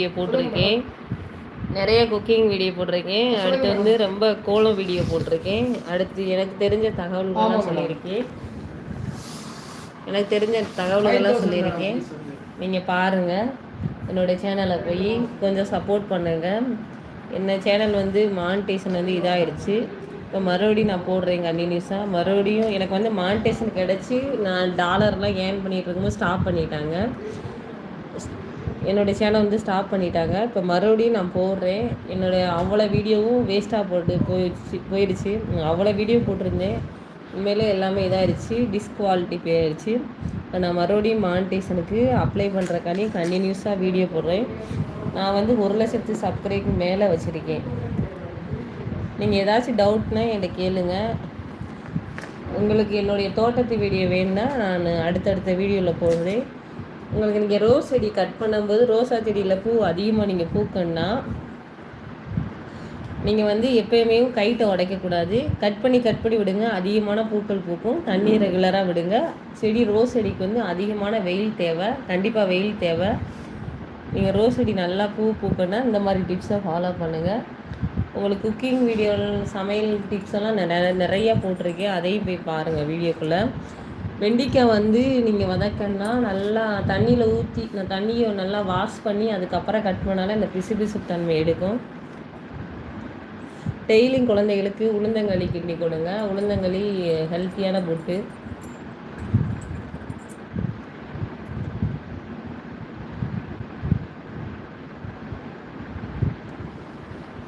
Video போட்டிருக்கேன். நிறைய cooking video போட்டிருக்கேன். அடுத்து வந்து ரொம்ப கோலம் வீடியோ போட்டிருக்கேன். அடுத்து எனக்கு தெரிஞ்ச தகவல்கள்லாம் சொல்லியிருக்கேன். எனக்கு தெரிஞ்ச தகவல்கள்லாம் சொல்லியிருக்கேன். நீங்கள் பாருங்கள் என்னுடைய சேனலை போய் கொஞ்சம் சப்போர்ட் பண்ணுங்கள் என்ன சேனல் வந்து மானிட்டேஷன் வந்து இதாகிடுச்சு இப்போ மறுபடியும் நான் போடுறேன் கண்டினியூஸாக மறுபடியும் எனக்கு வந்து மானிட்டேஷன் கிடச்சி நான் டாலர்லாம் ஏர்ன் பண்ணிகிட்டு இருக்கும்போது ஸ்டாப் பண்ணிட்டாங்க. என்னுடைய சேனல் வந்து ஸ்டாப் பண்ணிட்டாங்க. இப்போ மறுபடியும் நான் போடுறேன். என்னுடைய அவ்வளோ வீடியோவும் வேஸ்ட்டாக போட்டு போயிடுச்சு போயிடுச்சு. அவ்வளோ வீடியோ போட்டிருந்தேன். உண்மையிலே எல்லாமே இதாகிடுச்சு டிஸ்குவாலிட்டி போயிடுச்சு. இப்போ நான் மறுபடியும் மானிட்டேஷனுக்கு அப்ளை பண்ணுறக்காண்டி கண்டினியூஸாக வீடியோ போடுறேன். நான் வந்து ஒரு லட்சத்து சப்ஸ்கிரைக்கு மேலே வச்சுருக்கேன். நீங்கள் ஏதாச்சும் டவுட்னா என்கிட்ட கேளுங்க. உங்களுக்கு என்னுடைய தோட்டத்து வீடியோ வேணுன்னா நான் அடுத்தடுத்த வீடியோவில் போடுறேன். உங்களுக்கு நீங்கள் ரோஸ் செடி கட் பண்ணும்போது ரோசா செடியில் பூ அதிகமாக நீங்கள் பூக்கணும்னா நீங்கள் வந்து எப்பயுமே கைட்டை உடைக்கக்கூடாது. கட் பண்ணி கட் பண்ணி விடுங்க. அதிகமான பூக்கள் பூக்கும். தண்ணி ரெகுலராக விடுங்க. செடி ரோஸ் செடிக்கு வந்து அதிகமான வெயில் தேவை. கண்டிப்பாக வெயில் தேவை. நீங்கள் ரோஸ் செடி நல்லா பூ பூக்கணுன்னா இந்த மாதிரி டிப்ஸை ஃபாலோ பண்ணுங்கள் உங்களுக்கு குக்கிங் வீடியோ சமையல் டிப்ஸ் எல்லாம் நிறைய நிறையா போட்டிருக்கேன். அதையும் போய் பாருங்கள் வீடியோக்குள்ளே. வெண்டிக்காய் வந்து நீங்கள் வதக்கன்னா நல்லா தண்ணியில் ஊற்றி நான் தண்ணியை நல்லா வாஷ் பண்ணி அதுக்கப்புறம் கட் பண்ணாலே அந்த பிசு பிசு தன்மை எடுக்கும். டெய்லியும் குழந்தைகளுக்கு உளுந்தங்களி கிண்டி கொடுங்க. உளுந்தங்களி ஹெல்த்தியான புட்டு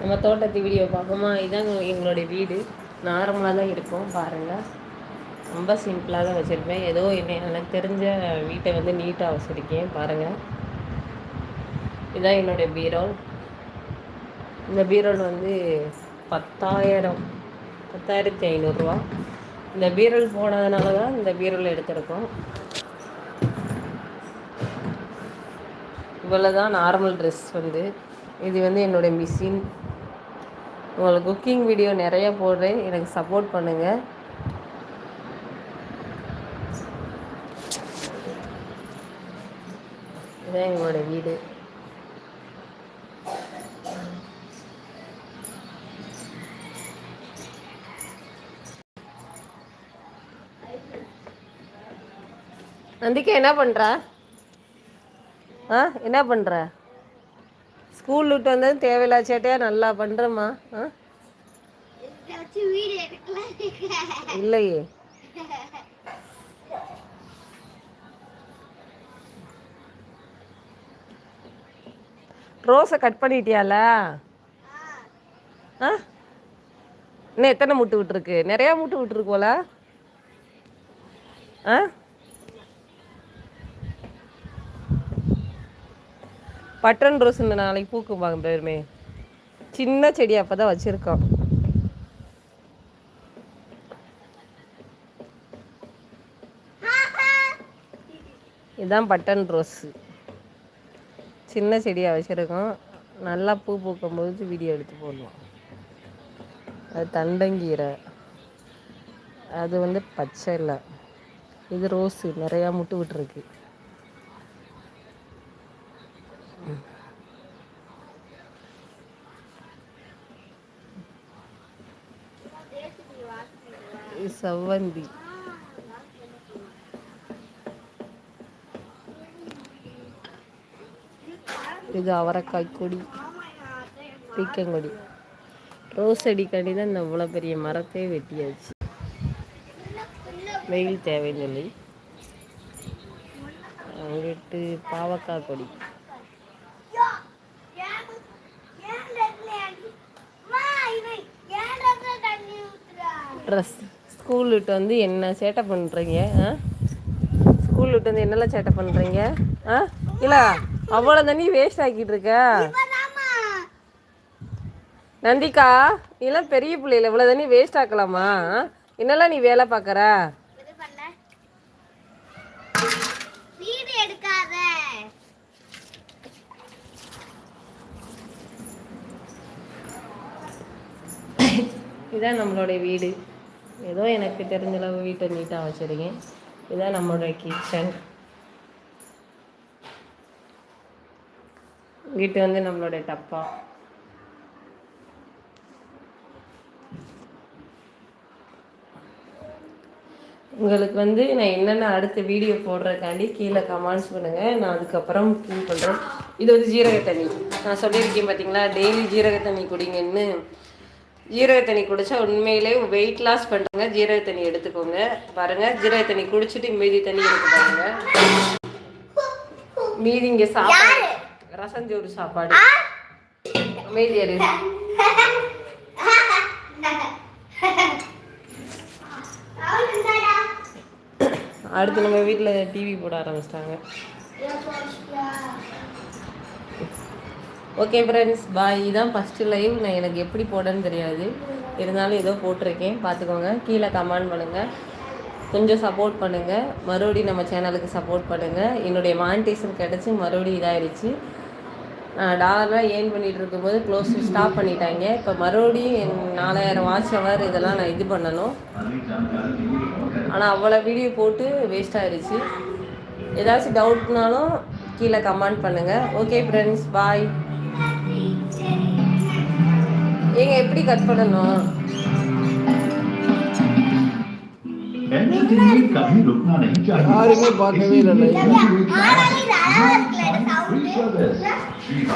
நம்ம தோட்டத்து வீடியோ பார்ப்போமா இதான் எங்களுடைய வீடு. நார்மலாக தான் இருக்கும் பாருங்கள் ரொம்ப சிம்பிளாக தான் வச்சுருப்பேன். ஏதோ என்ன எனக்கு தெரிஞ்ச வீட்டை வந்து நீட்டாக வச்சுருக்கேன். பாருங்கள் இதுதான் என்னுடைய பீரோல் இந்த பீரோல் வந்து பத்தாயிரம் பத்தாயிரத்தி ஐநூறுரூவா. இந்த பீரல் போனதுனால தான் இந்த பீரல் எடுத்திருக்கோம். இவ்வளோ தான் நார்மல் ட்ரெஸ் வந்து. இது வந்து என்னுடைய மிஷின். உங்களுக்கு குக்கிங் வீடியோ நிறைய போடுறேன். எனக்கு சப்போர்ட் பண்ணுங்கள் இதுதான் எங்களோட வீடு. நந்திக்கா என்ன பண்ணுற ஆ என்ன பண்ணுற ஸ்கூல் விட்டு வந்தது தேவையில்லா சேட்டையா? நல்லா பண்ணுறம்மா ஆ? இல்லையே. ரோஸை கட் பண்ணிட்டியால? ஆ? இன்னும் எத்தனை முட்டு விட்டுருக்கு? நிறையா முட்டு விட்டுருக்கு போல ஆ? பட்டன் ரோஸ் இந்த நாளைக்கு பூக்கும்பாங்க பேருமே. சின்ன செடி அப்போ தான் வச்சுருக்கோம். இதுதான் பட்டன் ரோஸு. சின்ன செடியாக வச்சுருக்கோம். நல்லா பூ பூக்கும் போது வீடியோ எடுத்து போடுவோம். அது தண்டங்கீரை. அது வந்து பச்சை இல்லை. இது ரோஸு. நிறையா முட்டு விட்டுருக்கு. செவ்வந்தி. இது அவரைக்காய் கொடி. பீக்கங்கொடி. ரோஸ் செடிக்காண்டி தான் இந்த இவ்வளோ பெரிய மரத்தையே வெட்டியாச்சு. வெயில் தேவைன்னு சொல்லி. அங்கிட்டு பாவக்காய் கொடி. ட்ரெஸ். ஸ்கூல் விட்டு வந்து என்ன சேட்டை பண்ணுறீங்க ஆ? ஸ்கூல் விட்டு வந்து என்னெல்லாம் சேட்டை பண்ணுறீங்க ஆ? இல்லை. அவ்வளோ தண்ணி வேஸ்ட் ஆக்கிட்டு இருக்க? நந்திகா நீலாம் பெரிய பிள்ளைல இவ்வளோ தண்ணி வேஸ்ட் ஆக்கலாமா? என்னெல்லாம் நீ வேலை பார்க்குற? இதான் நம்மளுடைய வீடு. ஏதோ எனக்கு தெரிஞ்சளவு வீட்டை நீட்டாக வச்சுருக்கேன். இதான் நம்மளுடைய கிச்சன் இங்கிட்டு வந்து நம்மளோட டப்பா. உங்களுக்கு வந்து நான் என்னென்ன அடுத்த வீடியோ போடுறதுக்காண்டி கீழே கமெண்ட்ஸ் பண்ணுங்கள் நான் அதுக்கப்புறம் ஃபீல் பண்ணுறேன் இது வந்து ஜீரக தண்ணி. நான் சொல்லியிருக்கேன் பார்த்தீங்களா? டெய்லி ஜீரக தண்ணி குடிங்கன்னு. ஜீரக தண்ணி குடித்தா உண்மையிலே வெயிட் லாஸ் பண்ணுறங்க ஜீரக தண்ணி எடுத்துக்கோங்க. பாருங்கள் ஜீரக தண்ணி குடிச்சிட்டு மீதி தண்ணி எடுத்து பாருங்கள் மீதி இங்கே சாப்பாடு. ரசஞ்சோறு சாப்பாடு. அமைதி அரு அடுத்து நம்ம வீட்டில் டிவி போட ஆரம்பிச்சிட்டாங்க. ஓகே ஃப்ரெண்ட்ஸ் பாய் இதான் ஃபஸ்ட்டு லைவ் நான் எனக்கு எப்படி போடன்னு தெரியாது. இருந்தாலும் ஏதோ போட்டிருக்கேன். பார்த்துக்கோங்க. கீழே கமெண்ட் பண்ணுங்கள் கொஞ்சம் சப்போர்ட் பண்ணுங்கள் மறுபடியும் நம்ம சேனலுக்கு சப்போர்ட் பண்ணுங்கள் என்னுடைய மானிட்டேஷன் கிடச்சி மறுபடியும் இதாகிடுச்சு டாலர்லாம் ஏர்ன் பண்ணிகிட்டு இருக்கும்போது க்ளோஸ் ஸ்டாப் பண்ணிட்டாங்க. இப்போ மறுபடியும் என் நாலாயிரம் வாட்ச் ஹவர் இதெல்லாம் நான் இது பண்ணணும். ஆனால் அவ்வளோ வீடியோ போட்டு வேஸ்ட் ஆயிடுச்சு ஏதாச்சும் டவுட்னாலும் கீழே கமெண்ட் பண்ணுங்கள் ஓகே ஃப்ரெண்ட்ஸ் பாய் ஏங்க எப்படி கட் பண்ணணும்? யாருமே பார்க்கவே இல்லை Jesus.